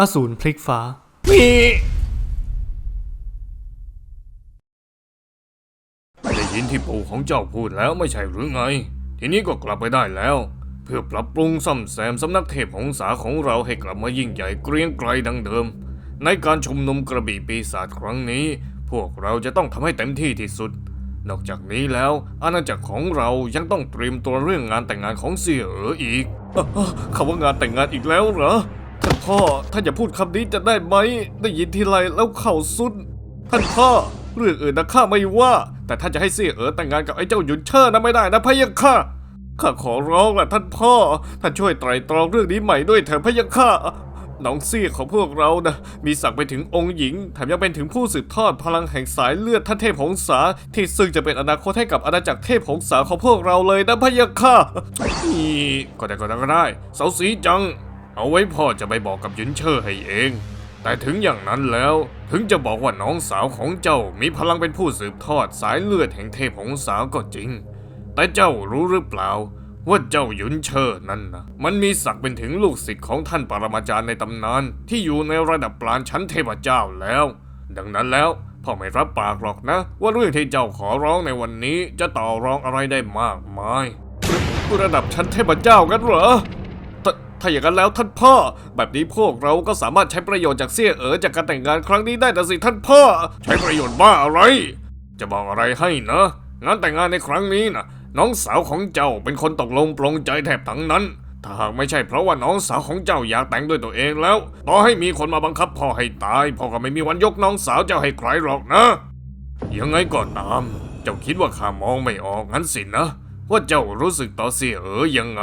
อสูรพลิกฟ้ามีได้ยินที่ปู่ของเจ้าพูดแล้วไม่ใช่หรือไง ทีนี้ก็กลับไปได้แล้ว เพื่อปรับปรุงซ่อมแซมสำนักเทพหงสาของเราให้กลับมายิ่งใหญ่เกรียงไกรดังเดิม ในการชุมนุมกระบี่ปีศาจครั้งนี้ พวกเราจะต้องทำให้เต็มที่ที่สุด นอกจากนี้แล้ว อาณาจักรของเรายังต้องเตรียมตัวเรื่องงานแต่งงานของเสี่ยเอ๋ออีกอะอะคำว่างานแต่งงานอีกแล้วเหรอ ท่านพ่อท่านอย่าพูดคำนี้จะได้ไหมได้ยินทีไรแล้วเข่าสุดท่านพ่อเรื่องอื่นนะข้าไม่ว่า แต่ท่านจะให้เสี่ยเอ๋อแต่งงานกับไอ้เจ้าหยุนเชิดนะไม่ได้นะพะยะค่ะข้าขอร้องล่ะท่านพ่อ ท่านช่วยไตรตรองเรื่องนี้ใหม่ด้วยเถิดพะยะค่ะน้องเสี่ของพวกเรานะมีศักดิ์ไปถึงองค์หญิงแถมยังเป็นถึงผู้สืบทอดพลังแห่งสายเลือดท่านเทพหงษาที่ซึ่งจะเป็นอนาคตให้กับอาณาจักรเทพหงษาของพวกเราเลยนะพะยะค่ะนี่ก็ได้ก็ได้ก็ได้เสาสีจัง เอาไว้พ่อจะไปบอกกับยุนเชอร์ให้เอง แต่ถึงอย่างนั้นแล้วถึงจะบอกว่าน้องสาวของเจ้ามีพลังเป็นผู้สืบทอดสายเลือดแห่งเทพหงสาวก็จริง แต่เจ้ารู้หรือเปล่า ว่าเจ้ายุนเชอร์นั่นนะมันมีศักดิ์เป็นถึงลูกศิษย์ของท่านปรมาจารย์ในตำนาน ที่อยู่ในระดับปราณชั้นเทพเจ้าแล้ว ดังนั้นแล้วพ่อไม่รับปากหรอกนะ ว่าเรื่องที่เจ้าขอร้องในวันนี้จะต่อรองอะไรได้มากมาย ระดับชั้นเทพเจ้ากันเหรอ ถ้าอย่างนั้นแล้วท่านพ่อ แบบนี้พวกเราก็สามารถใช้ประโยชน์จากเสี่ยเอ๋อจากการแต่งงานครั้งนี้ได้นะสิท่านพ่อ ใช้ประโยชน์บ้าอะไร จะบอกอะไรให้นะงานแต่งงานในครั้งนี้นะน้องสาวของเจ้าเป็นคนตกลงปลงใจแทบทั้งนั้น ถ้าหากไม่ใช่เพราะว่าน้องสาวของเจ้าอยากแต่งด้วยตัวเองแล้วต่อให้มีคนมาบังคับพ่อให้ตายพ่อก็ไม่มีวันยกน้องสาวเจ้าให้ใครหรอกนะ ยังไงก็ตาม เจ้าคิดว่าข้ามองไม่ออกงั้นสินะว่าเจ้ารู้สึกต่อเสี่ยเอ๋อยังไง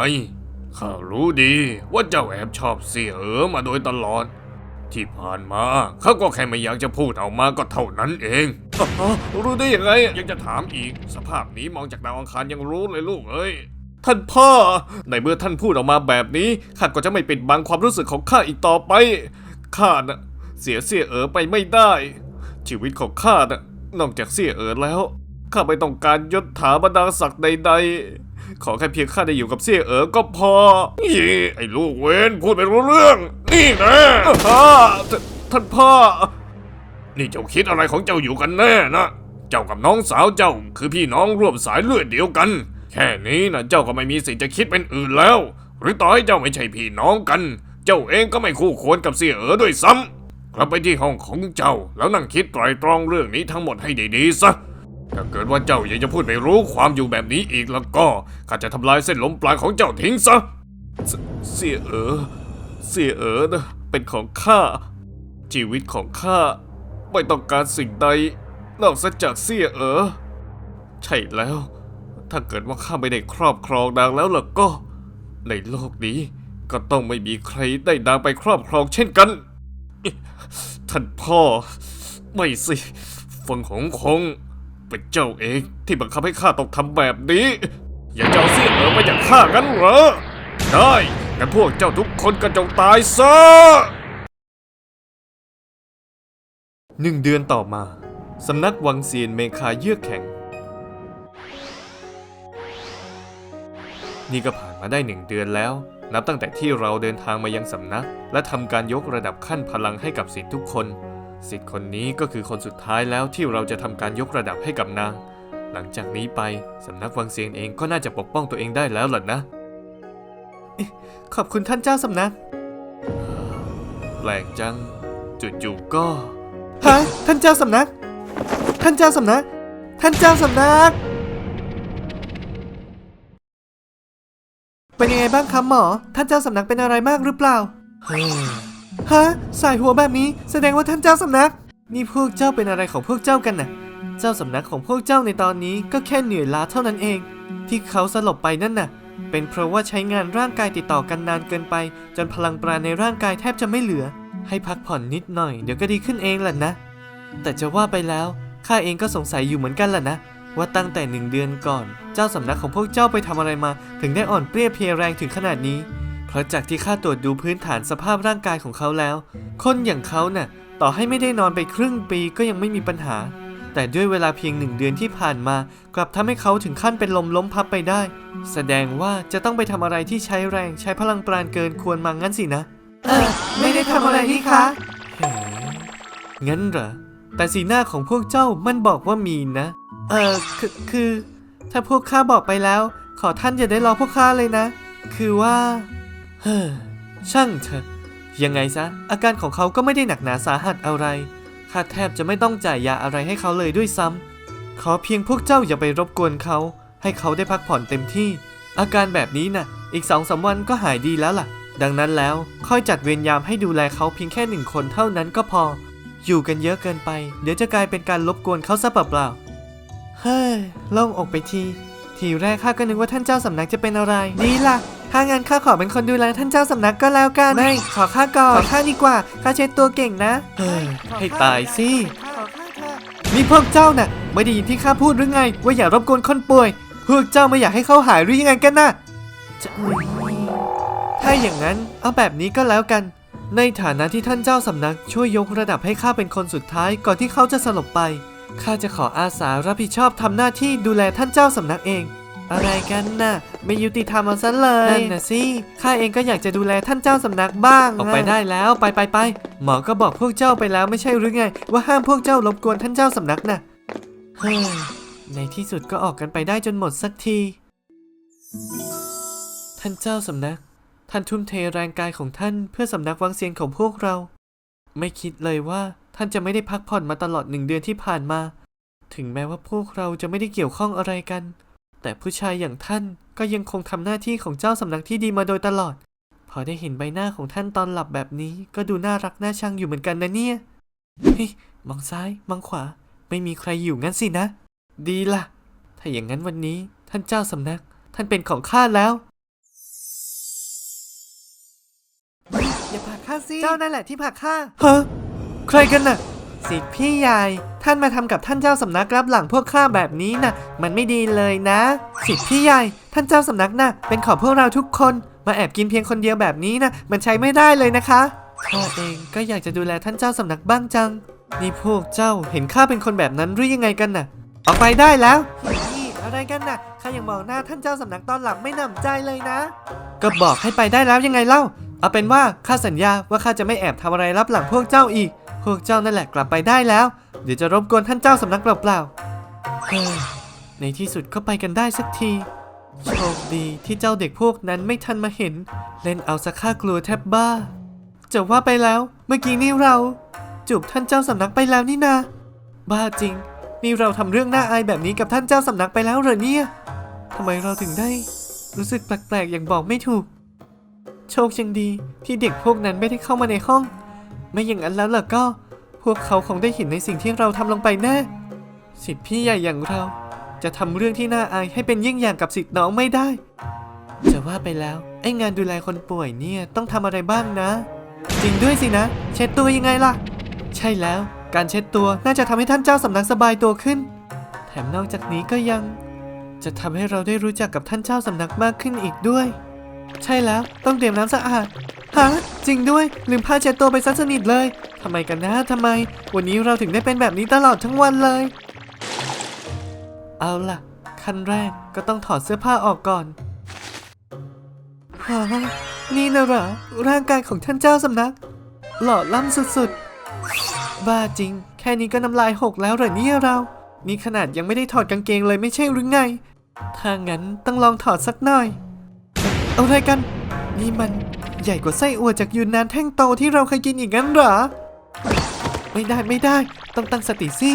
ข้ารู้ดีว่าเจ้าแอบชอบเสี่ยเอ๋อมาโดยตลอด ที่ผ่านมาเขาก็แค่ไม่อยากจะพูดออกมาก็เท่านั้นเองอ๋อรู้ได้ยังไงยังจะถามอีก สภาพนี้มองจากดาวอังคารยังรู้เลยลูกเอ้ยท่านพ่อ ในเมื่อท่านพูดออกมาแบบนี้ข้าก็จะไม่ปิดบังความรู้สึกของข้าอีกต่อไปข้าน่ะเสียเสี่ยเอ๋อไปไม่ได้ ชีวิตของข้าน่ะนอกจากเสี่ยเอ๋อแล้วข้าไม่ต้องการยศถาบรรดาศักดิ์ใด ๆ ขอแค่เพียงข้าได้อยู่กับเสี่ยเอ๋อก็พอนี่ไอ้ลูกเวนพูดไม่รู้เรื่อง นี่นะพ่อทท่านพ่อ นี่เจ้าคิดอะไรของเจ้าอยู่กันแน่นะ เจ้ากับน้องสาวเจ้าคือพี่น้องร่วมสายเลือดเดียวกัน แค่นี้นะเจ้าก็ไม่มีสิทธิ์จะคิดเป็นอื่นแล้ว หรือต่อให้เจ้าไม่ใช่พี่น้องกัน เจ้าเองก็ไม่คู่ควรกับเสี่ยเอ๋อด้วยซ้ำกลับไปที่ห้องของเจ้าแล้วนั่งคิดไตรตรองเรื่องนี้ทั้งหมดให้ดีๆซะ ถ้าเกิดว่าเจ้ายังจะพูดไม่รู้ความอยู่แบบนี้อีกแล้วก็ข้าจะทำลายเส้นลมปราณของเจ้าทิ้งซะ เสียเอ๋อเสียเอ๋อนะเป็นของข้า ชีวิตของข้าไม่ต้องการสิ่งใดนอกจากเสียเอ๋อใช่แล้ว ถ้าเกิดว่าข้าไม่ได้ครอบครองนางแล้วล่ะก็ ในโลกนี้ก็ต้องไม่มีใครได้นางไปครอบครองเช่นกัน ท่านพ่อ ไม่สิ ฟังของคง เป็นเจ้าเองที่บังคับให้ข้าต้องทำแบบนี้ อย่าเจ้าเสี้ยนเอ๋อมาจากข้างั้นเหรอ ได้งั้นพวกเจ้าทุกคนก็จงตายซะหนึ่งเดือนต่อมา สำนักวังเซียนเมคาเยือกแข็ง นี่ก็ผ่านมาได้หนึ่งเดือนแล้ว นับตั้งแต่ที่เราเดินทางมายังสำนัก และทำการยกระดับขั้นพลังให้กับสิทธิ์ทุกคน สิทธิ์คนนี้ก็คือคนสุดท้ายแล้วที่เราจะทำการยกระดับให้กับนาง หลังจากนี้ไปสำนักวังเซียนเองก็น่าจะปกป้องตัวเองได้แล้วล่ะนะ ขอบคุณท่านเจ้าสำนัก แปลกจังจู่ๆก็ฮะท่านเจ้าสำนัก ท่านเจ้าสำนัก ท่านเจ้าสำนัก เป็นยังไงบ้างครับหมอ ท่านเจ้าสำนักเป็นอะไรมากหรือเปล่าฮ ฮะสายหัวแบบนี้แสดงว่าท่านเจ้าสำนัก นี่พวกเจ้าเป็นอะไรของพวกเจ้ากันน่ะ เจ้าสำนักของพวกเจ้าในตอนนี้ก็แค่เหนื่อยล้าเท่านั้นเอง ที่เขาสลบไปนั่นน่ะ เป็นเพราะว่าใช้งานร่างกายติดต่อกันนานเกินไป จนพลังปราณในร่างกายแทบจะไม่เหลือ ให้พักผ่อนนิดหน่อยเดี๋ยวก็ดีขึ้นเองแหละนะ แต่จะว่าไปแล้วข้าเองก็สงสัยอยู่เหมือนกันแหละนะว่าตั้งแต่หนึ่งเดือนก่อน เจ้าสำนักของพวกเจ้าไปทำอะไรมา ถึงได้อ่อนเปรี้ยเพลียแรงถึงขนาดนี้ เพราะจากที่ข้าตรวจดูพื้นฐานสภาพร่างกายของเขาแล้ว คนอย่างเขาน่ะ ต่อให้ไม่ได้นอนไปครึ่งปีก็ยังไม่มีปัญหา แต่ด้วยเวลาเพียงหนึ่งเดือนที่ผ่านมา กลับทำให้เขาถึงขั้นเป็นลมล้มพับไปได้ แสดงว่าจะต้องไปทำอะไรที่ใช้แรงใช้พลังปราณเกินควรมางั้นสินะเออไม่ได้ทำอะไรนี่คะงั้นเหรอ แต่สีหน้าของพวกเจ้ามันบอกว่ามีนะ เออคือคือ ถ้าพวกข้าบอกไปแล้ว ขอท่านอย่าได้รอพวกข้าเลยนะ คือว่า เฮ้อช่างเถอะ ยังไงซะ อาการของเขาก็ไม่ได้หนักหนาสาหัสอะไร ข้าแทบจะไม่ต้องจ่ายยาอะไรให้เขาเลยด้วยซ้ำ ขอเพียงพวกเจ้าอย่าไปรบกวนเขา ให้เขาได้พักผ่อนเต็มที่ อาการแบบนี้น่ะ อีกสองสามวันก็หายดีแล้วล่ะ ดังนั้นแล้วค่อยจัดเวรยามให้ดูแลเขาเพียงแค่หนึ่งคนเท่านั้นก็พอ อยู่กันเยอะเกินไป เดี๋ยวจะกลายเป็นการรบกวนเขาซะเปล่าๆเฮ้ยโล่งอกไปที ทีแรกข้าก็นึกว่าท่านเจ้าสำนักจะเป็นอะไร นี่ล่ะ ถ้างั้นข้าขอเป็นคนดูแลท่านเจ้าสำนักก็แล้วกันไม่ขอข้าก่อนขอข้าดีกว่าข้าเช็ดตัวเก่งนะเฮ้ยให้ตายสินี่พวกเจ้าน่ะ ไม่ได้ยินที่ข้าพูดหรือไง ว่าอย่ารบกวนคนป่วย พวกเจ้าไม่อยากให้เขาหายหรือยังไงกันน่ะจะถ้าอย่างนั้นเอาแบบนี้ก็แล้วกัน ในฐานะที่ท่านเจ้าสำนักช่วยยกระดับให้ข้าเป็นคนสุดท้ายก่อนที่เขาจะสลบไปข้าจะขออาสารับผิดชอบทำหน้าที่ดูแลท่านเจ้าสำนักเอง อะไรกันน่ะ ไม่ยุติธรรมเอาซะเลยนั่นนะสิข้าเองก็อยากจะดูแลท่านเจ้าสำนักบ้างออกไปได้แล้วไปไปไปหมอก็บอกพวกเจ้าไปแล้วไม่ใช่หรือไง ว่าห้ามพวกเจ้ารบกวนท่านเจ้าสำนักน่ะเฮ้ยในที่สุดก็ออกกันไปได้จนหมดสักที ท่านเจ้าสำนัก ท่านทุ่มเทแรงกายของท่านเพื่อสำนักวังเซียนของพวกเรา ไม่คิดเลยว่าท่านจะไม่ได้พักผ่อนมาตลอดหนึ่งเดือนที่ผ่านมา ถึงแม้ว่าพวกเราจะไม่ได้เกี่ยวข้องอะไรกัน แต่ผู้ชายอย่างท่านก็ยังคงทำหน้าที่ของเจ้าสำนักที่ดีมาโดยตลอด พอได้เห็นใบหน้าของท่านตอนหลับแบบนี้ ก็ดูน่ารักน่าชังอยู่เหมือนกันนะเนี่ยเฮ้ยมองซ้ายมองขวา ไม่มีใครอยู่งั้นสินะ ดีล่ะ ถ้าอย่างนั้นวันนี้ท่านเจ้าสำนัก ท่านเป็นของข้าแล้ว อย่าผลักข้าสิ เจ้านั่นแหละที่ผลักข้าฮะใครกันน่ะสิทธิพี่ใหญ่ ท่านมาทำกับท่านเจ้าสำนักรับหลังพวกข้าแบบนี้น่ะ มันไม่ดีเลยนะ สิทธิพี่ใหญ่ ท่านเจ้าสำนักน่ะเป็นของพวกเราทุกคน มาแอบกินเพียงคนเดียวแบบนี้น่ะมันใช้ไม่ได้เลยนะคะข้าเองก็อยากจะดูแลท่านเจ้าสำนักบ้างจัง นี่พวกเจ้าเห็นข้าเป็นคนแบบนั้นหรือยังไงกันน่ะ ออกไปได้แล้วนี่อะไรกันน่ะข้ายังมองหน้าท่านเจ้าสำนักตอนหลับไม่หนำใจเลยนะ ก็บอกให้ไปได้แล้วยังไงเล่า เอาเป็นว่าข้าสัญญาว่าข้าจะไม่แอบทำอะไรรับหลังพวกเจ้าอีก พวกเจ้านั่นแหละกลับไปได้แล้ว เดี๋ยวจะรบกวนท่านเจ้าสำนักเปล่าๆเฮ้ยในที่สุดก็ไปกันได้สักที โชคดีที่เจ้าเด็กพวกนั้นไม่ทันมาเห็น เล่นเอาสักข้ากลัวแทบบ้า จะว่าไปแล้วเมื่อกี้นี่เราจูบท่านเจ้าสำนักไปแล้วนี่นา บ้าจริง นี่เราทำเรื่องน่าอายแบบนี้กับท่านเจ้าสำนักไปแล้วเหรอเนี่ยทำไมเราถึงได้ รู้สึกแปลกๆอย่างบอกไม่ถูก โชคยังดีที่เด็กพวกนั้นไม่ได้เข้ามาในห้อง ไม่อย่างนั้นแล้วล่ะก็ พวกเขาคงได้เห็นในสิ่งที่เราทำลงไปแน่สิทธิพี่ใหญ่อย่างเรา จะทำเรื่องที่น่าอายให้เป็นเยี่ยงอย่างกับสิทธิน้องไม่ได้ จะว่าไปแล้ว ไอ้งานดูแลคนป่วยเนี่ยต้องทำอะไรบ้างนะ จริงด้วยสินะ เช็ดตัวยังไงล่ะ ใช่แล้ว การเช็ดตัวน่าจะทำให้ท่านเจ้าสำนักสบายตัวขึ้น แถมนอกจากนี้ก็ยัง จะทำให้เราได้รู้จักกับท่านเจ้าสำนักมากขึ้นอีกด้วย ใช่แล้วต้องเตรียมน้ำสะอาด ฮะจริงด้วยลืมผ้าเช็ดตัวไปซะสนิทเลยทำไมกันนะทำไม วันนี้เราถึงได้เป็นแบบนี้ตลอดทั้งวันเลย เอาล่ะ ขั้นแรกก็ต้องถอดเสื้อผ้าออกก่อนฮะนี่นะหรอร่างกายของท่านเจ้าสำนัก หล่อล่ำสุดๆ บ้าจริง แค่นี้ก็น้ำลายหกแล้วเหรอเนี่ยเรา นี่ขนาดยังไม่ได้ถอดกางเกงเลยไม่ใช่หรือไง ถ้างั้นต้องลองถอดสักหน่อย เอาอะไรกัน นี่มัน ใหญ่กว่าไส้อั่วจากยูนนานแท่งโตที่เราเคยกินอีกงั้นเหรอ ไม่ได้ไม่ได้ ต้องตั้งสติสิ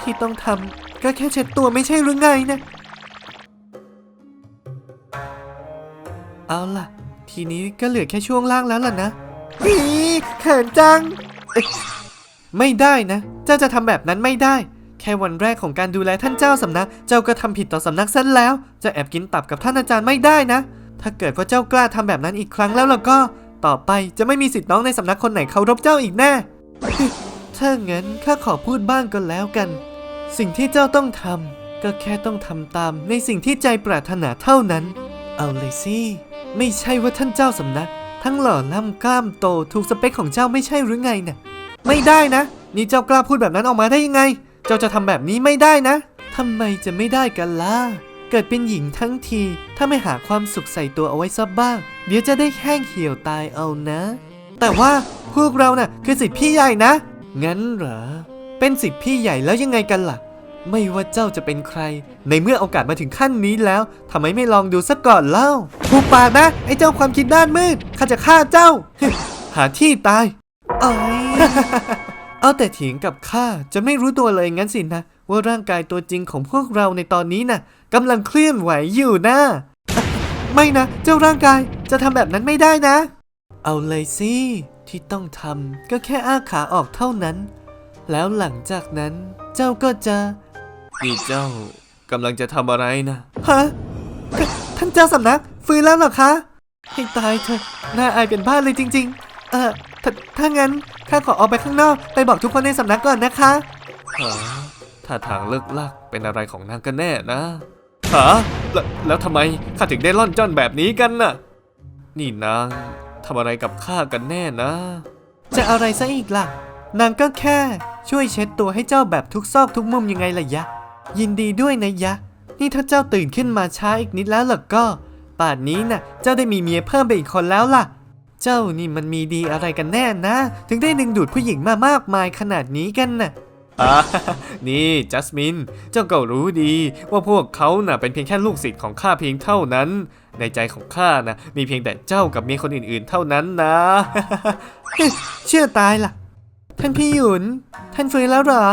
ที่ต้องทำก็แค่เช็ดตัวไม่ใช่หรือไงนะ เอาล่ะ ทีนี้ก็เหลือแค่ช่วงล่างแล้วล่ะนะฮีเขินจัง ไม่ได้นะ เจ้าจะทำแบบนั้นไม่ได้ แค่วันแรกของการดูแลท่านเจ้าสำนัก เจ้าก็ทำผิดต่อสำนักเส้นแล้ว จะแอบกินตับกับท่านอาจารย์ไม่ได้นะ ถ้าเกิดว่าเจ้ากล้าทำแบบนั้นอีกครั้งแล้วล่ะก็ ต่อไปจะไม่มีสิทธิ์น้องในสำนักคนไหนเคารพเจ้าอีกแน่ถ้างั้นข้าขอพูดบ้างก็แล้วกัน สิ่งที่เจ้าต้องทำก็แค่ต้องทำตามในสิ่งที่ใจปรารถนาเท่านั้น เอาเลยสิไม่ใช่ว่าท่านเจ้าสำนัก ทั้งหล่อล่ำกล้ามโตถูกสเปคของเจ้าไม่ใช่หรือไงน่ะไม่ได้นะ นี่เจ้ากล้าพูดแบบนั้นออกมาได้ยังไง เจ้าจะทำแบบนี้ไม่ได้นะทำไมจะไม่ได้กันล่ะ เกิดเป็นหญิงทั้งที ถ้าไม่หาความสุขใส่ตัวเอาไว้ซะบ้าง เดี๋ยวจะได้แห้งเหี่ยวตายเอานะ แต่ว่าพวกเราน่ะคือสิทธิพี่ใหญ่นะ งั้นเหรอ เป็นสิทธิพี่ใหญ่แล้วยังไงกันล่ะ ไม่ว่าเจ้าจะเป็นใคร ในเมื่อโอกาสมาถึงขั้นนี้แล้วทำไมไม่ลองดูซะก่อนเล่าผูกปากนะ ไอ้เจ้าความคิดด้านมืด ข้าจะฆ่าเจ้า หาที่ตาย เอ้ยเอาแต่เถียงกับข้าจะไม่รู้ตัวเลยงั้นสินะ ว่าร่างกายตัวจริงของพวกเราในตอนนี้น่ะกำลังเคลื่อนไหวอยู่นะ ไม่นะ เจ้าร่างกายจะทำแบบนั้นไม่ได้นะ เอาเลยสิที่ต้องทำก็แค่อ้าขาออกเท่านั้น แล้วหลังจากนั้นเจ้าก็จะนี่เจ้ากำลังจะทำอะไรนะฮะทท่านเจ้าสำนักฟื้นแล้วเหรอคะ ให้ตายเถอะน่าอายเป็นบ้าเลยจริง ๆ เออถ้าถ้างั้นข้าขอออกไปข้างนอกไปบอกทุกคนในสำนักก่อนนะคะ ฮะถ้าทางเลิกลักเป็นอะไรของนางกันแน่นะฮะแล้วแล้วทำไมข้าถึงได้ล่อนจ้อนแบบนี้กันน่ะ นี่นางทำอะไรกับข้ากันแน่นะ จะอะไรซะอีกล่ะ นางก็แค่ ช่วยเช็ดตัวให้เจ้าแบบทุกซอกทุกมุมยังไงล่ะยะ ยินดีด้วยนะยะ นี่ถ้าเจ้าตื่นขึ้นมาช้าอีกนิดแล้วล่ะก็ ป่านนี้น่ะ เจ้าได้มีเมียเพิ่มไปอีกคนแล้วล่ะ เจ้านี่มันมีดีอะไรกันแน่นะ ถึงได้ดึงดูดผู้หญิงมามากมายขนาดนี้กันน่ะอ่า นี่จัสมิน เจ้าก็รู้ดีว่าพวกเขาน่ะเป็นเพียงแค่ลูกศิษย์ของข้าเพียงเท่านั้น ในใจของข้านะมีเพียงแต่เจ้ากับเมียคนอื่นๆเท่านั้นนะ เชื่อตายล่ะ ท่านพี่หยุน ท่านฟื้นแล้วเหรอ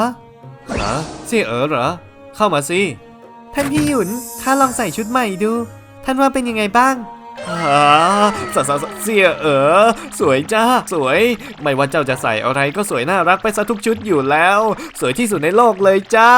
ฮะเสี่ยเอ๋อเหรอ เข้ามาสิ ท่านพี่หยุนข้าลองใส่ชุดใหม่ดู ท่านว่าเป็นยังไงบ้าง อ่าสสสเสียเออ สวยจ้า สวย ไม่ว่าเจ้าจะใส่อะไรก็สวยน่ารักไปซะทุกชุดอยู่แล้ว สวยที่สุดในโลกเลยจ้า